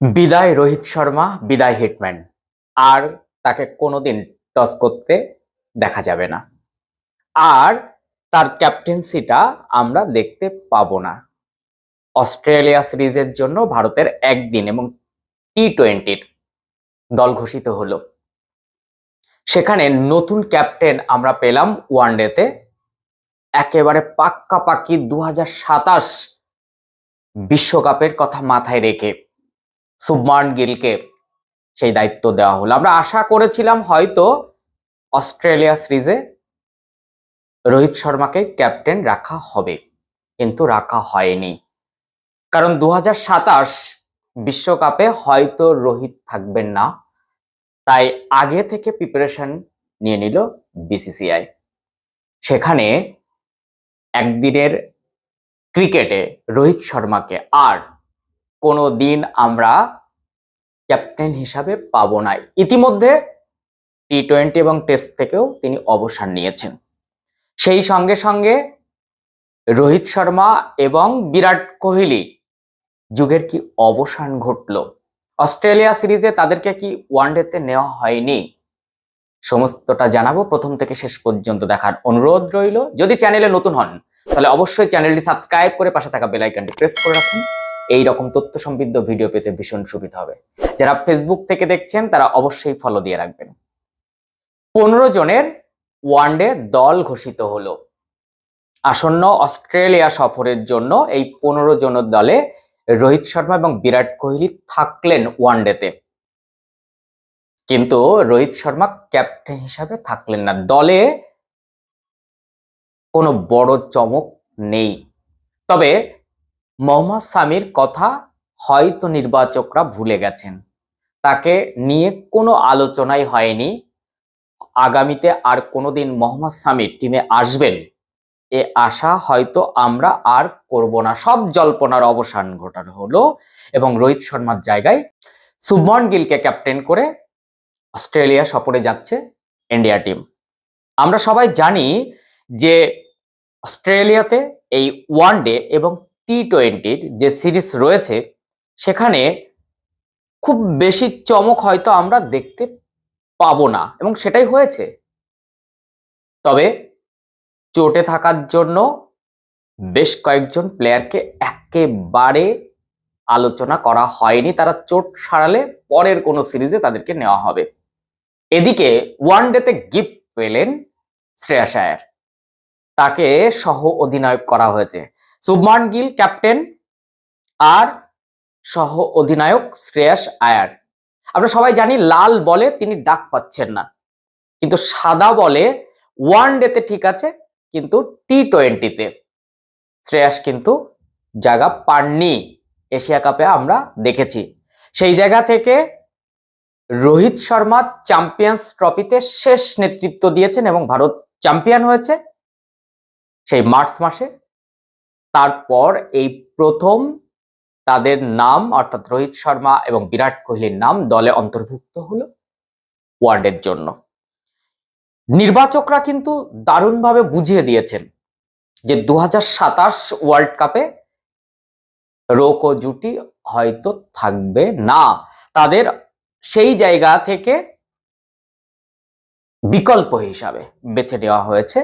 বিদায় রোহিত শর্মা, বিদায় হিটম্যান। আর তাকে কোনোদিন টস করতে দেখা যাবে না। আর তার ক্যাপ্টেন্সিটা আমরা দেখতে পাবো না। অস্ট্রেলিয়া সিরিজের জন্য ভারতের একদিন এবং টি টোয়েন্টির দল ঘোষিত হলো। সেখানে নতুন ক্যাপ্টেন আমরা পেলাম ওয়ানডেতে। একেবারে পাক্কাপাক্কি দু বিশ্বকাপের কথা মাথায় রেখে শুভমান গিলকে সেই দায়িত্ব দেওয়া হলো। আমরা আশা করেছিলাম হয়তো অস্ট্রেলিয়া সিরিজে রোহিত শর্মাকে ক্যাপ্টেন রাখা হবে, কিন্তু রাখা হয়নি। কারণ দু বিশ্বকাপে হয়তো রোহিত থাকবেন না, তাই আগে থেকে প্রিপারেশন নিয়ে নিল বিসিসিআই সেখানে একদিনের ক্রিকেটে রোহিত শর্মাকে আর কোনো দিন আমরা ক্যাপ্টেন হিসাবে পাবো না ইতিমধ্যে টি টোয়েন্টি এবং টেস্ট থেকেও তিনি অবসর নিয়েছেন। সেই সঙ্গে সঙ্গে রোহিত শর্মা এবং বিরাট কোহলি, যুগের কি অবসান ঘটল? অস্ট্রেলিয়া সিরিজে তাদেরকে কি ওয়ানডেতে নেওয়া হয়নি? সমস্তটা জানাব। প্রথম থেকে শেষ পর্যন্ত দেখার অনুরোধ রইল। যদি চ্যানেলে নতুন হন, তাহলে অবশ্যই চ্যানেলটি সাবস্ক্রাইব করে পাশে থাকা বেল আইকনটি প্রেস করে রাখুন। এই রকম তথ্য সমৃদ্ধ ভিডিও পেতে ভীষণ সুবিধা হবে। যারা ফেসবুক থেকে দেখছেন, তারা অবশ্যই ফলো দিয়ে রাখবেন। পনেরো জনের ওয়ানডে দল ঘোষিত হলো। আসন্ন অস্ট্রেলিয়া সফরের জন্য এই পনেরো জনের দলে রোহিত শর্মা এবং বিরাট কোহলি থাকলেন ওয়ানডেতে কিন্তু রোহিত শর্মা ক্যাপ্টেন হিসাবে থাকলেন না। দলে কোনো বড় চমক নেই। তবে মোহাম্মদ সামির কথা হয়তো নির্বাচকরা ভুলে গেছেন। তাকে নিয়ে কোনো আলোচনাই হয়নি। আগামীতে আর কোনোদিন মোহাম্মদ সামির টিমে আসবেন, এ আশা হয়তো আমরা আর করব না। সব জল্পনার অবসান ঘটানো হলো এবং রোহিত শর্মার জায়গায় শুভমন গিলকে ক্যাপ্টেন করে অস্ট্রেলিয়া সফরে যাচ্ছে ইন্ডিয়া টিম। আমরা সবাই জানি যে অস্ট্রেলিয়াতে এই ওয়ান ডে এবং টি টোয়েন্টির যে সিরিজ রয়েছে সেখানে খুব বেশি চমক হয়তো আমরা দেখতে পাবো না, এবং সেটাই হয়েছে। তবে চোটে থাকার জন্য বেশ কয়েকজন প্লেয়ারকে একেবারে আলোচনা করা হয়নি। তারা চোট সারালে পরের কোনো সিরিজে তাদেরকে নেওয়া হবে। এদিকে ওয়ান ডেতে গিফট পেলেন শ্রেয়াস আয়ার তাকে সহ অধিনায়ক করা হয়েছে। শুভমান গিল ক্যাপ্টেন আর সহ অধিনায়ক শ্রেয়াস আয়ার। আমরা সবাই জানি লাল বলে তিনি ডাক পাচ্ছেন না। কিন্তু সাদা বলে ওয়ান ডেতে ঠিক আছে, কিন্তু টি টোয়েন্টিতে শ্রেয়াস কিন্তু জায়গা পাননি। এশিয়া কাপে আমরা দেখেছি। সেই জায়গা থেকে রোহিত শর্মা চ্যাম্পিয়ন্স ট্রফিতে শেষ নেতৃত্ব দিয়েছেন এবং ভারত চ্যাম্পিয়ন হয়েছে সেই মার্চ মাসে। তারপর এই প্রথম তাদের নাম, অর্থাৎ রোহিত শর্মা এবং বিরাট কোহলির নাম দলে অন্তর্ভুক্ত হলো ওয়ার্ডের জন্য। নির্বাচকরা কিন্তু দারুণভাবে বুঝিয়ে দিয়েছেন যে দু হাজার সাতাশ ওয়ার্ল্ড কাপে রোকো জুটি হয়তো থাকবে না। তাদের সেই জায়গা থেকে বিকল্প হিসাবে বেছে নেওয়া হয়েছে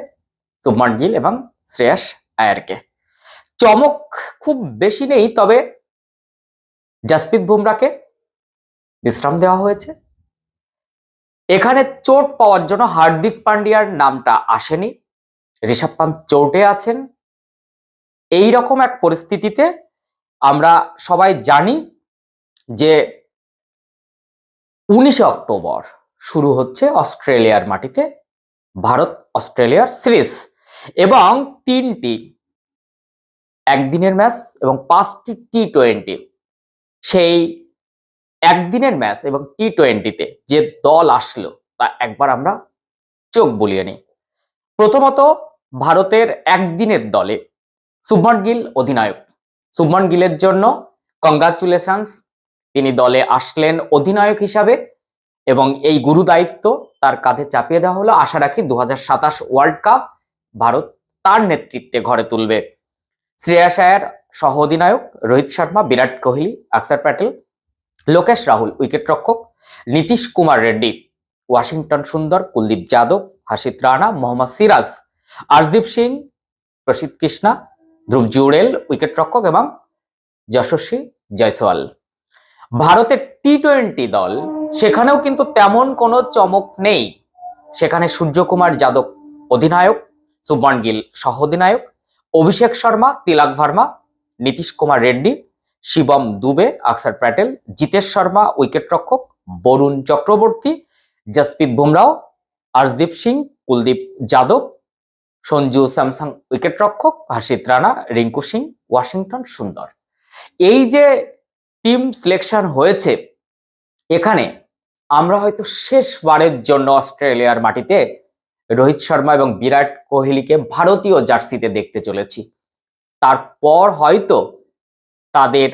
সুমান গিল এবং শ্রেয়াস আয়ারকে। চমক খুব বেশি নেই, তবে জাসপ্রীত বুমরাকে বিশ্রাম দেওয়া হয়েছে। এখানে চোট পাওয়ার জন্য হার্দিক পান্ডিয়ার নামটা আসেনি। ঋষভ পান্ত চোটে আছেন। এই রকম এক পরিস্থিতিতে আমরা সবাই জানি যে উনিশে অক্টোবর শুরু হচ্ছে অস্ট্রেলিয়ার মাটিতে ভারত অস্ট্রেলিয়ার সিরিজ এবং তিনটি একদিনের ম্যাচ এবং পাঁচটি টি টোয়েন্টি সেই একদিনের ম্যাচ এবং টি টোয়েন্টিতে যে দল আসলো, তা একবার আমরা চোখ বুলিয়ে নিই। প্রথমত ভারতের একদিনের দলে শুভমান গিল অধিনায়ক। শুভমান গিলের জন্য কংগ্রাচুলেশনস তিনি দলে আসলেন অধিনায়ক হিসাবে এবং এই গুরু দায়িত্ব তার কাঁধে চাপিয়ে দেওয়া হলো। আশা রাখি দু হাজার সাতাশ ওয়ার্ল্ড কাপ ভারত তার নেতৃত্বে ঘরে তুলবে। শ্রেয়াস আয়ার সহ অধিনায়ক রোহিত শর্মা, বিরাট কোহলি অক্ষর প্যাটেল, লোকেশ রাহুল উইকেট রক্ষক নীতিশ কুমার রেড্ডি, ওয়াশিংটন সুন্দর, কুলদীপ যাদব হাসিত রানা, মোহাম্মদ সিরাজ আরদীপ সিং প্রসিদ্ধ কৃষ্ণা, ধ্রুব জুড়েল উইকেট রক্ষক এবং যশস্বী জয়সওয়াল। ভারতের টি টোয়েন্টি দল, সেখানেও কিন্তু তেমন কোনো চমক নেই। সেখানে সূর্যকুমার যাদব অধিনায়ক, সুবর্ণ গিল সহ অধিনায়ক অভিষেক শর্মা, তিলাক ভার্মা নীতিশ কুমার রেড্ডি, শিবম দুবে, আকসার প্যাটেল, জিতেশ শর্মা, উইকেট রক্ষক বরুণ চক্রবর্তী, জসপ্রীত বুমরাও আরদীপ সিং, কুলদীপ যাদব, সঞ্জু স্যামসাং উইকেট রক্ষক, হর্ষিত রানা, রিঙ্কু সিং, ওয়াশিংটন সুন্দর। এই যে টিম সিলেকশন হয়েছে, এখানে আমরা হয়তো শেষবারের জন্য অস্ট্রেলিয়ার মাটিতে রোহিত শর্মা এবং বিরাট কোহলিকে ভারতীয় জার্সিতে দেখতে চলেছি। তারপর হয়তো তাদের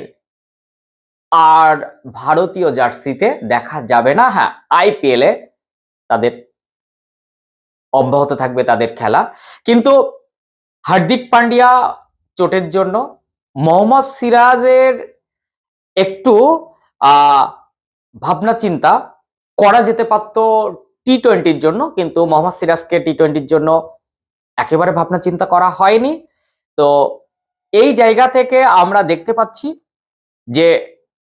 আর ভারতীয় জার্সিতে দেখা যাবে না। হ্যাঁ আইপিএল তাদের অব্যাহত থাকবে তাদের খেলা। কিন্তু হার্দিক পান্ডিয়া চোটের জন্য, মোহাম্মদ সিরাজের একটু ভাবনা চিন্তা করা যেতে পারতো টি টোয়েন্টির জন্য, কিন্তু মোহাম্মদ সিরাজকে টি টোয়েন্টির জন্য একেবারে ভাবনা চিন্তা করা হয়নি। তো এই জায়গা থেকে আমরা দেখতে পাচ্ছি যে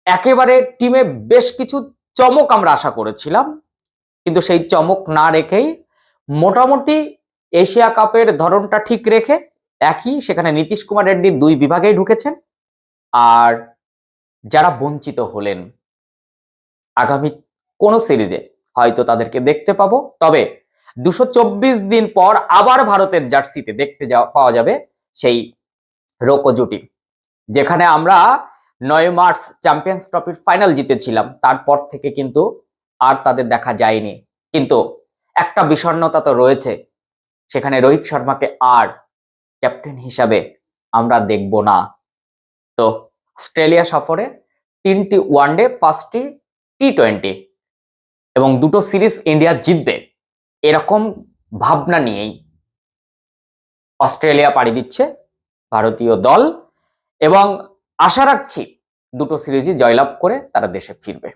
একেবারে টিমে বেশ কিছু চমক আমরা আশা করেছিলাম। কিন্তু সেই চমক না রেখেই মোটামুটি এশিয়া কাপের ধরনটা ঠিক রেখে একই সেখানে নীতিশ কুমার রেড্ডি দুই বিভাগেই ঢুকেছেন। আর যারা বঞ্চিত হলেন আগামী কোন সিরিজে হয়তো তাদেরকে দেখতে পাবো। তবে দুশো দিন পর আবার ভারতের জার্সিতে দেখতে যাওয়া, পাওয়া যাবে সেই রোকো জুটি, যেখানে আমরা নয় মার্চ চ্যাম্পিয়ন্স ট্রফির ফাইনাল জিতেছিলাম। তারপর থেকে কিন্তু আর তাদের দেখা যায়নি। কিন্তু একটা বিষণ্ণতা তো রয়েছে, সেখানে রোহিত শর্মাকে আর ক্যাপ্টেন হিসাবে আমরা দেখব না। তো অস্ট্রেলিয়া সফরে তিনটি ওয়ানডে পাঁচটি টি টোয়েন্টি এবং দুটো সিরিজ ইন্ডিয়া জিতবে, এরকম ভাবনা নিয়েই অস্ট্রেলিয়া পাড়ি দিচ্ছে। ভারতীয় দল এবং আশা রাখছি দুটো সিরিজই জয়লাভ করে তারা দেশে ফিরবে।